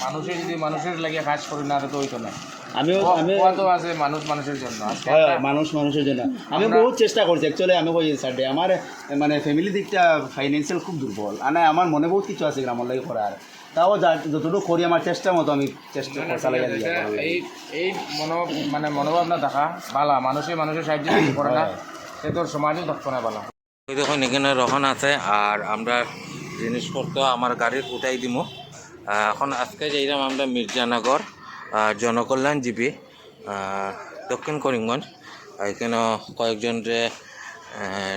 মানুষের যদি মানুষের লাগে কাজ করি না তো ওই তো না। আমিও আমি তো আছে মানুষ মানুষের জন্য। হয়, মানুষ মানুষের জন্য। আমি বহুত চেষ্টা করছি অ্যাকচুয়ালি আমি কই স্যার আমার মানে ফ্যামিলি দিকটা ফাইন্যান্সিয়াল খুব দুর্বল। আর আমার মনে বহুত কিছু আছে গ্রামের লাগে করার। তাও যা- যতটুকু করি আমার চেষ্টা মতো আমি চেষ্টা এটা করি। এই এই মনো মানে মনোভাবনা থাকা ভালা মানুষে মানুষের সাহায্য করে না সে তোর সমাজও থাকতো না ভালো দেখুন এখানে রহন আছে আর আমরা জিনিসপত্র আমার গাড়ির উঠাই দিমু। এখন আজকে যাইলাম আমরা মির্জানগর জনকল্যাণজীবী দক্ষিণ করিমগঞ্জ। এখানে কয়েকজন যে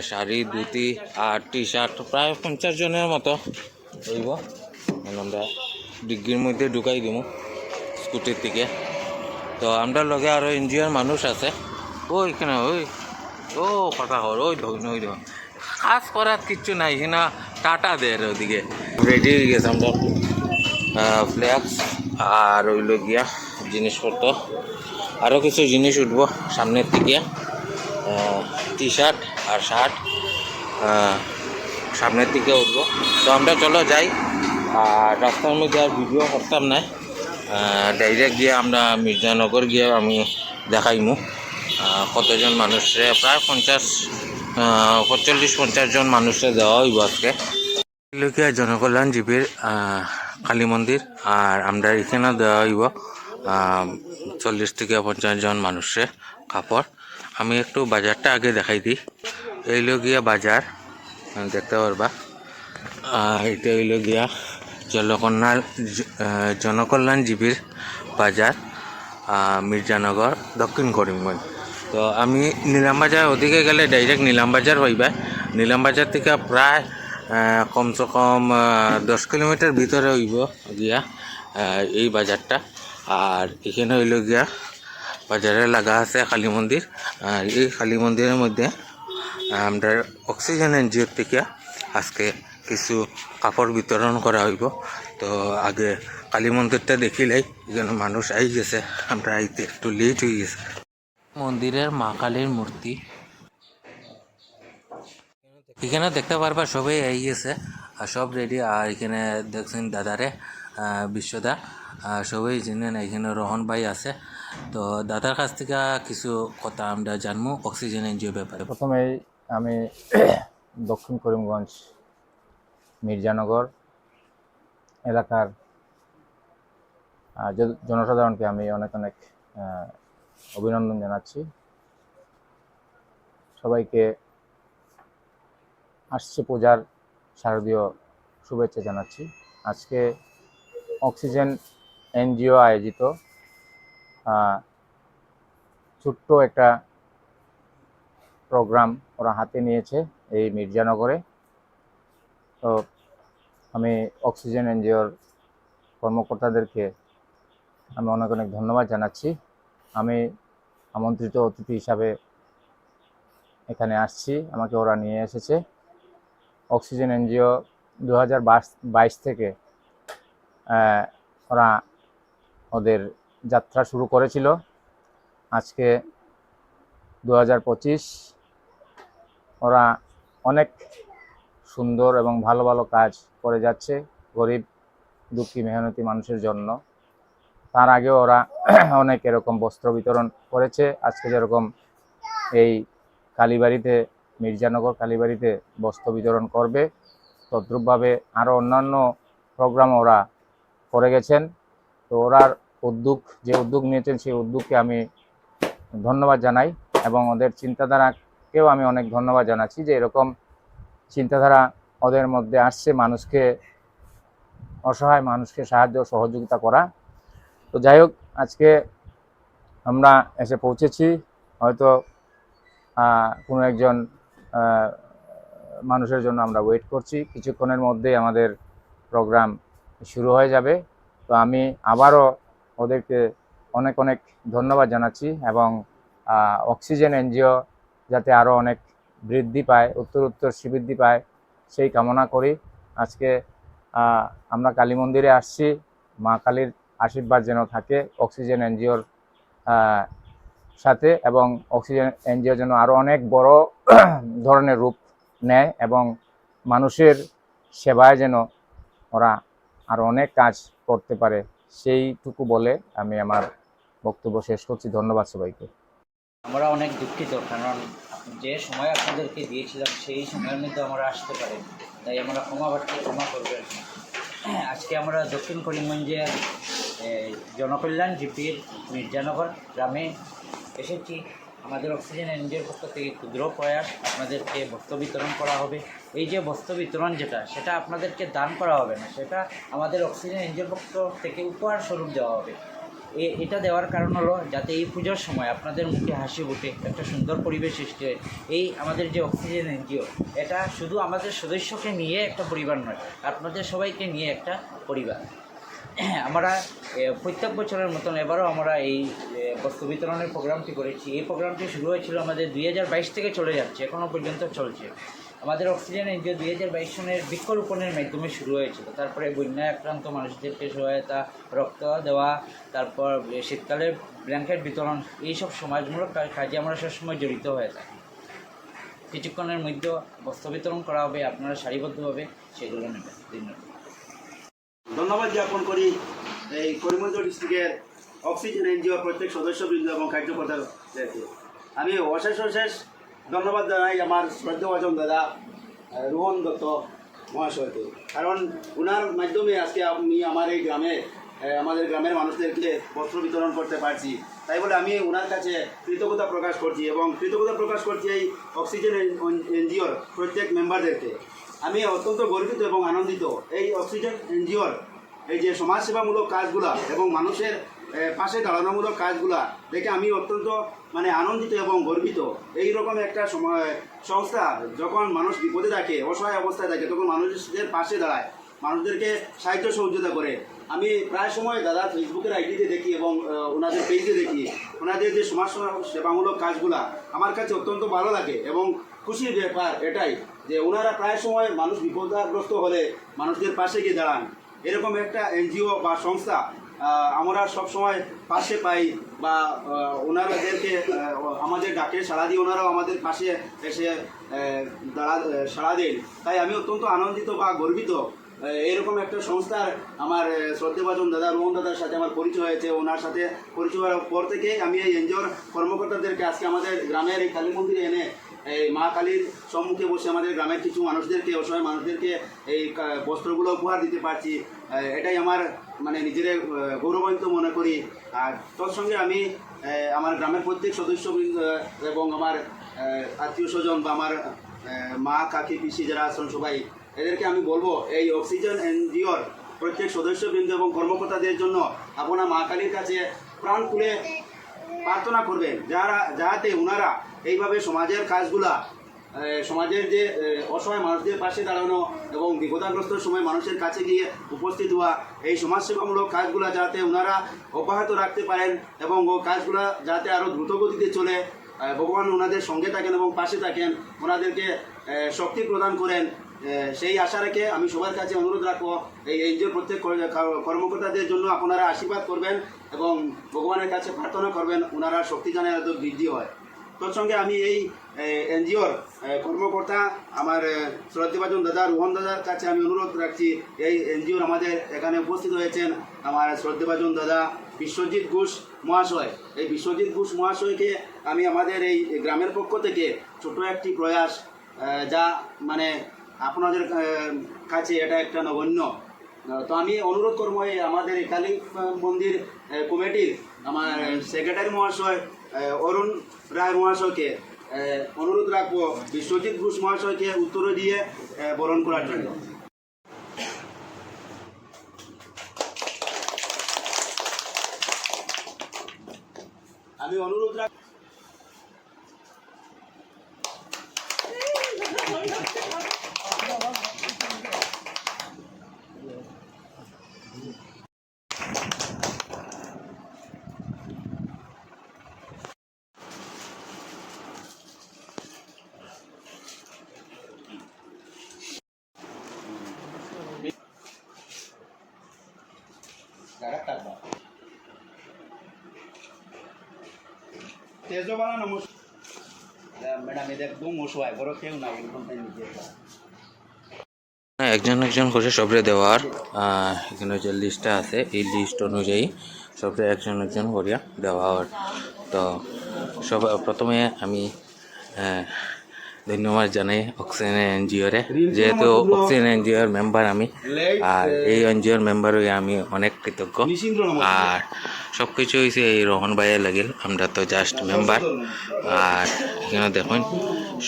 শাড়ি, ধুতি আর টি শার্ট প্রায় পঞ্চাশ জনের মতো এখন আমরা ডিগ্রির মধ্যে ঢুকাই দিমু স্কুটির থেকে। তো আমরা লগে আরও এনজিওর মানুষ আছে। ওইখানে ওই ও কথা হল, ওই ধরুন ওই ধরুন কাজ করার কিচ্ছু নাই না টাটা দেয় ওদিকে। রেডি হয়ে গেছে আমরা। ফ্ল্যাক্স আর ওইলো গিয়া জিনিসপত্র। আরও কিছু জিনিস উঠবো সামনের থেকে টি শার্ট আর শার্ট সামনের দিকে উঠবো। তো আমরা চলো যাই। আর রাস্তার মধ্যে আর ভিডিও করতাম না। ডাইরেক্ট গিয়ে আমরা মির্জানগর গিয়ে আমি দেখাইমু। কতজন মানুষে প্রায় পঞ্চাশ পঁয়তাল্লিশ পঞ্চাশ জন মানুষে দেওয়া হইব আজকে। লোকিয়া জনকল্যাণজীবীর আহ, কালী মন্দির আর আমরা এখানে দেওয়া হইব চল্লিশ থেকে পঞ্চাশ জন মানুষে কাপড়। আমি একটু বাজারটা আগে দেখাই দিই। এই গিয়া বাজার দেখতে পারবা। এটা হইল গিয়া জলকন্যা আহ, জনকল্যাণজীবীর বাজার মির্জানগর দক্ষিণ করিমগঞ্জ। তো আমি নীলামবাজার ওদিকে গেলে ডাইরেক্ট নীলামবাজার হইবা। নীলামবাজার থেকে প্রায় কমসে কম দশ কিলোমিটার ভিতরে হইব গিয়া এই বাজারটা। আর এখানে হইল গিয়া বাজারে লাগা আছে কালী মন্দির। আর এই কালী মন্দিরের মধ্যে আমরা অক্সিজেন এনজিওর থেকে আজকে কিছু কাপড় বিতরণ করা হইব। তো আগে কালী মন্দিরটা দেখিলেই এখানে মানুষ আই গেছে, আমরা আইতে একটু লেট হয়ে গেছে। মন্দিরের মা কালীর মূর্তি এখানে দেখতে পারবা সবাই এই গেছে, আর সব রেডি আর এখানে দেখছেন দাদারে বিশ্বদা সবাই জানেন এখানে রোহন ভাই আছে। তো দাদার কাছ থেকে কিছু কথা আমরা জানব অক্সিজেন এনজিও ব্যাপারে। প্রথমেই আমি দক্ষিণ করিমগঞ্জ, মির্জানগর এলাকার জনসাধারণকে আমি অনেক অনেক অভিনন্দন জানাচ্ছি। সবাইকে আসছে পূজার শারদীয় শুভেচ্ছা জানাচ্ছি। আজকে অক্সিজেন এনজিও আয়োজিত ছোট্ট একটা প্রোগ্রাম ওরা হাতে নিয়েছে এই মির্জানগরে। তো আমি অক্সিজেন এনজিওর কর্মকর্তাদেরকে আমি অনেক অনেক ধন্যবাদ জানাচ্ছি। আমি আমন্ত্রিত অতিথি হিসাবে এখানে আসছি, আমাকে ওরা নিয়ে এসেছে। অক্সিজেন এনজিও দু হাজার বাইশ থেকে ওরা ওদের যাত্রা শুরু করেছিল। আজকে দু হাজার পঁচিশ, ওরা অনেক সুন্দর এবং ভালো ভালো কাজ করে যাচ্ছে গরিব, দুঃখী, মেহনতি মানুষের জন্য। তার আগেও ওরা অনেক এরকম বস্ত্র বিতরণ করেছে। আজকে যেরকম এই কালীবাড়িতে মির্জানগর কালীবাড়িতে বস্ত্র বিতরণ করবে। তদ্রূপভাবে আরও অন্যান্য প্রোগ্রাম ওরা করে গেছেন। তো ওরার উদ্যোগ, যে উদ্যোগ নিয়েছেন সেই উদ্যোগকে আমি ধন্যবাদ জানাই এবং ওদের চিন্তাধারাকেও আমি অনেক ধন্যবাদ জানাচ্ছি যে এরকম চিন্তাধারা ওদের মধ্যে আসছে, মানুষকে অসহায়, মানুষকে সাহায্য সহযোগিতা করা। তো যাই হোক, আজকে আমরা এসে পৌঁছেছি। হয়তো কোনো একজন মানুষের জন্য আমরা ওয়েট করছি। কিছুক্ষণের মধ্যেই আমাদের প্রোগ্রাম শুরু হয়ে যাবে। তো আমি আবারও ওদেরকে অনেক অনেক ধন্যবাদ জানাচ্ছি এবং অক্সিজেন এনজিও যাতে আরও অনেক বৃদ্ধি পায় উত্তর উত্তর শ্রীবৃদ্ধি পায়, সেই কামনা করি। আজকে আমরা কালী মন্দিরে আসছি। মা কালীর আশীর্বাদ যেন থাকে অক্সিজেন এনজিওর সাথে এবং অক্সিজেন এনজিও যেন আরও অনেক বড় ধরনের রূপ নেয় এবং মানুষের সেবায় যেন ওরা আরও অনেক কাজ করতে পারে, সেইটুকু বলে আমি আমার বক্তব্য শেষ করছি। ধন্যবাদ সবাইকে। আমরা অনেক দুঃখিত, কারণ যে সময় আপনাদেরকে দিয়েছিলাম, সেই সময়ের মধ্যে আমরা আসতে পারি তাই আমরা ক্ষমা ক্ষমা করবেন। আজকে আমরা দক্ষিণ করিমগঞ্জের জনকল্যাণ জিপির মির্জানগর গ্রামে এসেছি। আমাদের অক্সিজেন এনজিওর পক্ষ থেকে ক্ষুদ্র প্রয়াস আপনাদেরকে বস্ত্র বিতরণ করা হবে। এই যে বস্ত্র বিতরণ যেটা, সেটা আপনাদেরকে দান করা হবে না, সেটা আমাদের অক্সিজেন এনজিওর পক্ষ থেকে উপহার স্বরূপ দেওয়া হবে। এটা দেওয়ার কারণ হলো যাতে এই পুজোর সময় আপনাদের মুখে হাসি ফুটে, একটা সুন্দর পরিবেশ সৃষ্টি হয়। এই আমাদের যে অক্সিজেন এনজিও, এটা শুধু আমাদের সদস্যকে নিয়ে একটা পরিবার নয়, আপনাদের সবাইকে নিয়ে একটা পরিবার। আমরা প্রত্যেক বছরের মতন এবারও আমরা এই এ, বস্ত্র বিতরণের প্রোগ্রামটি করেছি। এই প্রোগ্রামটি শুরু হয়েছিল আমাদের দুই হাজার বাইশ থেকে চলে যাচ্ছে এখনও পর্যন্ত চলছে। আমাদের অক্সিজেন এনজিও দুই হাজার বাইশ সনের বৃক্ষরোপণের মাধ্যমে শুরু হয়েছিল। তারপরে বন্যায় আক্রান্ত মানুষদেরকে সহায়তা রক্ত দেওয়া তারপর শীতকালে ব্ল্যাঙ্কেট বিতরণ এইসব সমাজমূলক কাজে আমরা সবসময় জড়িত হয়ে থাকি। কিছুক্ষণের মধ্যে বস্ত্র বিতরণ করা হবে আপনারা সারিবদ্ধভাবে সেগুলো নেবেন। ধন্যবাদ। ধন্যবাদ জ্ঞাপন করি এই করিমগঞ্জ ডিস্ট্রিক্টের অক্সিজেন এনজিওর প্রত্যেক সদস্যবৃন্দ এবং কার্যকর্তাদেরকে আমি অশেষ অশেষ ধন্যবাদ জানাই আমার শ্রদ্ধাভাজন দাদা রোহন দত্ত মহাশয়কে। কারণ ওনার মাধ্যমে আজকে আমি আমার এই গ্রামে আমাদের গ্রামের মানুষদেরকে বস্ত্র বিতরণ করতে পারছি। তাই বলে আমি ওনার কাছে কৃতজ্ঞতা প্রকাশ করছি এবং কৃতজ্ঞতা প্রকাশ করছি এই অক্সিজেন এনজিওর প্রত্যেক মেম্বারদেরকে। আমি অত্যন্ত গর্বিত এবং আনন্দিত। এই অক্সিজেন এনজিওর এই যে সমাজসেবামূলক কাজগুলা এবং মানুষের পাশে দাঁড়ানোমূলক কাজগুলা দেখে আমি অত্যন্ত মানে আনন্দিত এবং গর্বিত। এই রকম একটা সংস্থা যখন মানুষ বিপদে থাকে অসহায় অবস্থায় থাকে তখন মানুষদের পাশে দাঁড়ায়, মানুষদেরকে সাহায্য সহযোগিতা করে। আমি প্রায় সময় দাদা ফেসবুকের আইডিতে দেখি এবং ওনাদের পেজে দেখি। ওনাদের যে সমাজ সেবামূলক কাজগুলা আমার কাছে অত্যন্ত ভালো লাগে এবং খুশির ব্যাপার এটাই। যে ওনারা প্রায় সময় মানুষ বিপদগ্রস্ত হলে মানুষদের পাশে গিয়ে দাঁড়ান। এরকম একটা এনজিও বা সংস্থা আমরা সব সময় পাশে পাই বা আহ, ওনাদেরকে আমাদের ডাকে সাড়া দিয়ে ওনারাও আমাদের পাশে এসে দাঁড়া সাড়া দেন। তাই আমি অত্যন্ত আনন্দিত বা গর্বিত এরকম একটা সংস্থার আমার শ্রদ্ধেভাজন দাদা রোহন দাদার সাথে আমার পরিচয় হয়েছে। ওনার সাথে পরিচয় হওয়ার পর থেকে আমি এই এনজিওর কর্মকর্তাদেরকে আজকে আমাদের গ্রামের এই কালী মন্দিরে এনে এই মা কালীর সম্মুখে বসে আমাদের গ্রামের কিছু মানুষদেরকে, অসহায় মানুষদেরকে এই বস্ত্রগুলো উপহার দিতে পারছি। এটাই আমার মানে নিজের গৌরবান্বিত মনে করি। আর তৎসঙ্গে আমি আমার গ্রামের প্রত্যেক সদস্যবৃন্দ এবং আমার আত্মীয় স্বজন বা আমার মা, কাকি, পিসি যারা আছেন সবাই, এদেরকে আমি বলব, এই অক্সিজেন এনজিওর প্রত্যেক সদস্যবৃন্দ এবং কর্মকর্তাদের জন্য আপনার মা কালীর কাছে প্রাণ খুলে প্রার্থনা করবেন। যারা, যাতে ওনারা এইভাবে সমাজের কাজগুলা সমাজের যে অসহায় মানুষদের পাশে দাঁড়ানো এবং বিপদাগ্রস্ত সময় মানুষের কাছে গিয়ে উপস্থিত হওয়া, এই সমাজসেবামূলক কাজগুলা যাতে ওনারা অব্যাহত রাখতে পারেন এবং ও কাজগুলা যাতে আরও দ্রুত গতিতে চলে ভগবান ওনাদের সঙ্গে থাকেন এবং পাশে থাকেন ওনাদেরকে শক্তি প্রদান করেন সেই আশা রেখে আমি সবার কাছে অনুরোধ রাখব, এই এনজিওর প্রত্যেক কর- কর- কর্মকর্তাদের জন্য আপনারা আশীর্বাদ করবেন এবং ভগবানের কাছে প্রার্থনা করবেন ওনারা শক্তি জানে এত বৃদ্ধি হয়। তৎসঙ্গে আমি এই এনজিওর কর্মকর্তা আমার শ্রদ্ধাভাজন দাদা, রোহন দাদার কাছে আমি অনুরোধ রাখছি, এই এনজিওর আমাদের এখানে উপস্থিত হয়েছেন আমার শ্রদ্ধাভাজন দাদা বিশ্বজিৎ ঘোষ মহাশয়। এই বিশ্বজিৎ ঘোষ মহাশয়কে আমি আমাদের এই গ্রামের পক্ষ থেকে ছোট একটি প্রয়াস যা মানে আপনাদের কাছে এটা একটা নগণ্য। তো আমি অনুরোধ করব এই আমাদের কালী মন্দির কমিটির, আমার সেক্রেটারি মহাশয় অরুণ রায় মহাশয়কে অনুরোধ রাখব, বিশ্বজিৎ ঘোষ মহাশয়কে উত্তর দিয়ে বরণ করার জন্য আমি অনুরোধ রাখ তেজবালা নমস্কার ম্যাডাম এটা একদম অসহায় বড় কেউ নাই একদম তাই নিজে একজন একজন করে সবরে দেওয়ার। এখানে যে লিস্টটা আছে এই লিস্ট অনুযায়ী সবরে একজন একজন করিয়া দেওয়া তো সব প্রথমে আমি ধন্যবাদ জানাই অক্সিজেন এনজিওরে যেহেতু অক্সিজেন এনজিওর মেম্বার আমি আর এই এনজিওর মেম্বার হয়ে আমি অনেক কৃতজ্ঞ। আর সব কিছু হয়েছে এই রোহন ভাইয়ের লাগিল আমরা তো জাস্ট মেম্বার আর এখানে দেখুন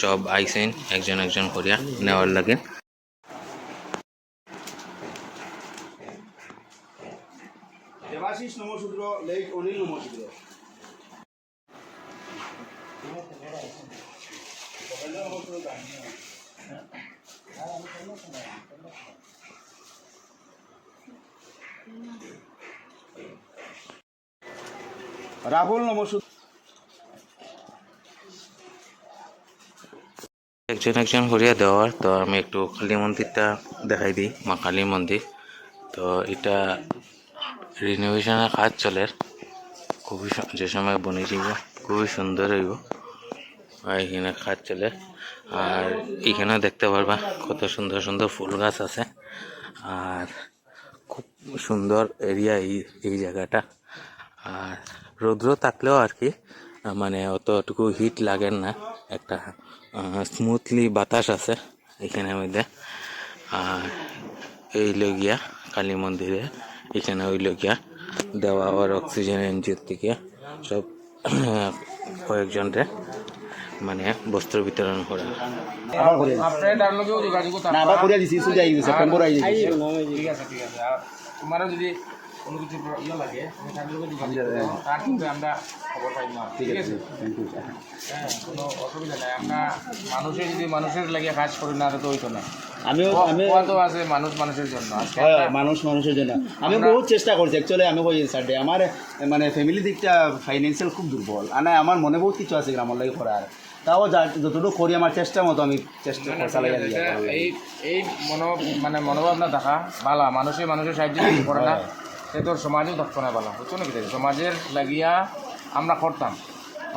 সব আইসেন একজন একজন করিয়া নেওয়ার লাগিল। দেবাশিস নমশূদ্র লেখ অনিল নমশূদ্র রাহুল নমশূদ্র একজন একজন করিয়া দেওয়ার, তো আমি একটু কালী মন্দিরটা দেখাই দিই, মা কালী মন্দির। তো এটা রিনোভেশনের কাজ চলে। খুবই যে সময় বনে যাব খুবই সুন্দর হইব। এখানে কাজ চলে। আর এখানেও দেখতে পারবা কত সুন্দর সুন্দর ফুল গাছ আছে। আর খুব সুন্দর এরিয়া এই এই জায়গাটা। আর রৌদ্র থাকলেও আর কি মানে অতটুকু হিট লাগে না। একটা স্মুথলি বাতাস আছে এখানের মধ্যে। আর এই লগিয়া, কালী মন্দিরে, এখানে ওই লগিয়া, দেওয়া আবার অক্সিজেন এনজিওর থেকে সব, কয়েকজনরে মানে বস্ত্র বিতরণ করা। আবার করে আপনার তার লগেও যোগাযোগ না আবার করে দিছি সুজি আই সেপ্টেম্বর আই ঠিক আছে ঠিক আছে আর তোমারও যদি কোনো কিছু ইয়ে লাগে তার লগে যোগাযোগ করো। তার কিন্তু আমরা খবর পাই না। ঠিক আছে হ্যাঁ। কোনো অসুবিধা নাই। আমরা মানুষের যদি মানুষের লাগে কাজ করি না তো হইতো না। আমিও আমি তো আছে মানুষ মানুষের জন্য? হয়, মানুষ মানুষের জন্য। আমি বহুত চেষ্টা করছি অ্যাকচুয়ালি আমি কই সাডে আমার মানে ফ্যামিলি দিকটা ফাইন্যান্সিয়াল খুব দুর্বল। আর আমার মনে বহুত কিছু আছে গ্রামের লাগে করার। তাও যা- যতটুকু করি আমার চেষ্টা মতো আমি চেষ্টা চালাই এই এই মনো মানে মনোভাবনা থাকা বালা মানুষে মানুষের সাহায্য করে না সে তোর সমাজেও থাকতো না বালা বুঝছ না সমাজের লাগিয়া আমরা করতাম।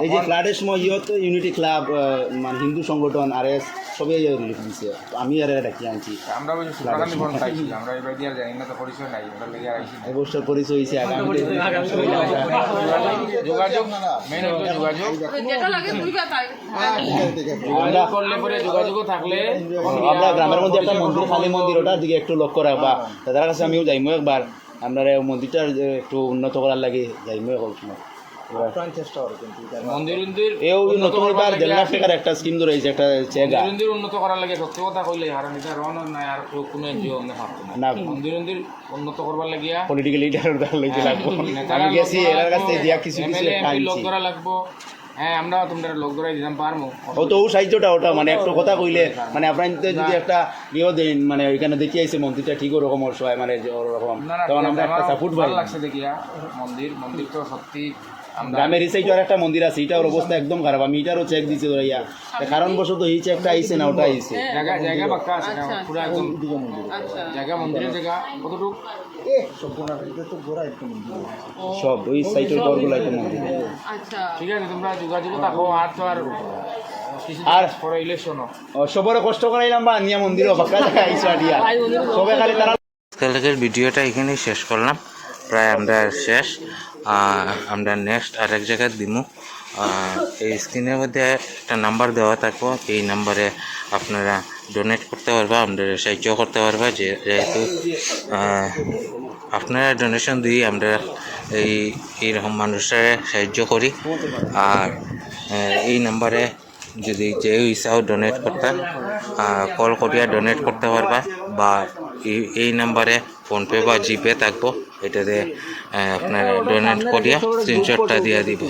এই যে ফ্লাডের সময় ইয়ত ইউনিটি ক্লাব মানে হিন্দু সংগঠন আর এস সবই রিলিফ তো আমি আর ডাকি আনছি। আমরা ওই সুপ্রাকান্তি ফোন পাইছি আমরা এবার দিয়ে জানি না তো পরিচয় নাই ওটার লেগে আইছি এবছর পরিচয় হয়েছে আগামীতে। যোগাযোগ মেন হচ্ছে যোগাযোগ। যেটা লাগে বুঝবে তাই। যোগাযোগ করলে পরে যোগাযোগও থাকলে আমরা গ্রামের মধ্যে একটা মন্দির খালি মন্দির ওটার দিকে একটু লক্ষ্য রাখবা। তাদের কাছে আমিও যাইমু একবার। আপনার মন্দিরটা একটু উন্নত করার লাগে যাইমু এখন সময়। মন্দির মন্দির এও নতুন করবার দেড় টাকার একটা স্কিম ধরেছে একটা চেগা মন্দির মন্দির উন্নত করার লাগে সত্যি কথা কইলে আর এটা রন নাই আর কোনো এনজিও আমরা ভাবতো না। না। মন্দির মন্দির উন্নত করবার লাগিয়া পলিটিক্যাল লিডার লইতে লাগবো। আমি গেছি এর কাছে দিয়া কিছু কিছু MLA, একটা MP লোক আনছি লাগবো। হ্যাঁ আমরা তোমরা লোক ধরাই দিতাম পারব ও তো ও সাহায্যটা ওটা মানে একটু কথা কইলে মানে আপনার যদি একটা ইয়েও দেন মানে ওইখানে দেখি আইছে মন্দিরটা ঠিক ওরকম অসহায় মানে ওরকম। তখন আমরা একটা সাপোর্ট ভালো লাগছে দেখিয়া। মন্দির মন্দির তো সত্যি গ্রামের এই সাইডে আর একটা মন্দির আছে এটার অবস্থা একদম খারাপ আমি এটারও চেক দিছি ধরাইয়া কারণ বশত এই চেকটা আইছে না ওটা আইছে। জায়গা জায়গা পাক্কা আছে না, আচ্ছা, পুরো একদম দুটো আচ্ছা। জায়গা মন্দিরের জায়গা কতটুকু? সব ওই সাইডের ঘরগুলো একটা মন্দির। আচ্ছা। ঠিক আছে তোমরা যোগাযোগ থাকো আর তো আর আর পরে ইলেকশনও ও, সবরে কষ্ট করাইলাম বা নিয়া মন্দিরও পাক্কা জায়গা আইছে আডিয়া সবে খালি তারা আজকালকের ভিডিওটা এখানেই শেষ করলাম। প্রায় আমরা শেষ। আমরা নেক্সট আরেক জায়গায় আহ, এই স্ক্রিনের মধ্যে একটা নাম্বার দেওয়া থাকব। এই নাম্বারে আপনারা ডোনেট করতে পারবা আপনারা সাহায্য করতে পারবা। যেহেতু আপনারা ডোনেশন দিয়ে আমরা এই এইরকম মানুষের সাহায্য করি। আর এই নাম্বারে যদি যে ইচ্ছাও ডোনেট করতে কল করিয়া ডোনেট করতে পারবা বা এই নাম্বারে ফোনপে বা জিপে থাকব। এটাতে আপনারা ডোনেট করিয়া স্ক্রিনশটটা দিয়ে দিব।